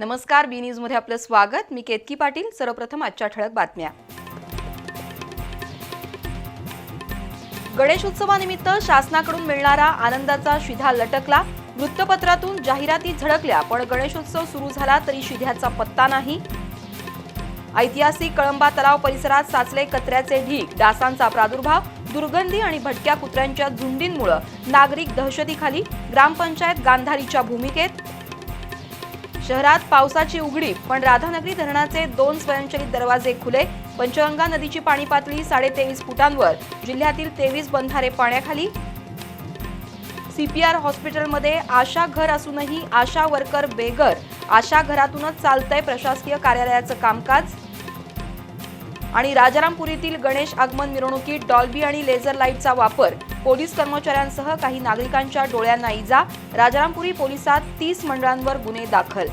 नमस्कार बी न्यूजमध्ये आपलं स्वागत. मी केतकी पाटील. सर्वप्रथम आजच्या ठळक बातम्या. गणेशोत्सवानिमित्त शासनाकडून मिळणारा आनंदाचा शिधा लटकला. वृत्तपत्रातून जाहिराती झळकल्या पण गणेशोत्सव सुरू झाला तरी शिध्याचा पत्ता नाही. ऐतिहासिक कळंबा तलाव परिसरात साचले कचऱ्याचे ढीग डासांचा प्रादुर्भाव दुर्गंधी आणि भटक्या कुत्र्यांच्या झुंडींमुळे नागरिक दहशतीखाली ग्रामपंचायत गांधारीच्या भूमिकेत शहरात पावसाची उघडी पण राधानगरी धरणाचे दोन स्वयंचलित दरवाजे खुले. पंचगंगा नदीची पाणी पातळी साडेतेवीस फुटांवर. जिल्ह्यातील तेवीस बंधारे पाण्याखाली. सीपीआर हॉस्पिटलमध्ये आशा घर असूनही आशा वर्कर बेघर. आशा घरातूनच चालतंय प्रशासकीय कार्यालयाचं कामकाज. आणि राजारामपुरीतील गणेश आगमन मिरवणुकीत डॉल्बी आणि लेझर लाईटचा वापर. पोलीस कर्मचाऱ्यांसह काही नागरिकांच्या डोळ्यांना इजा. राजारामपुरी पोलिसात तीस मंडळांवर गुन्हे दाखल.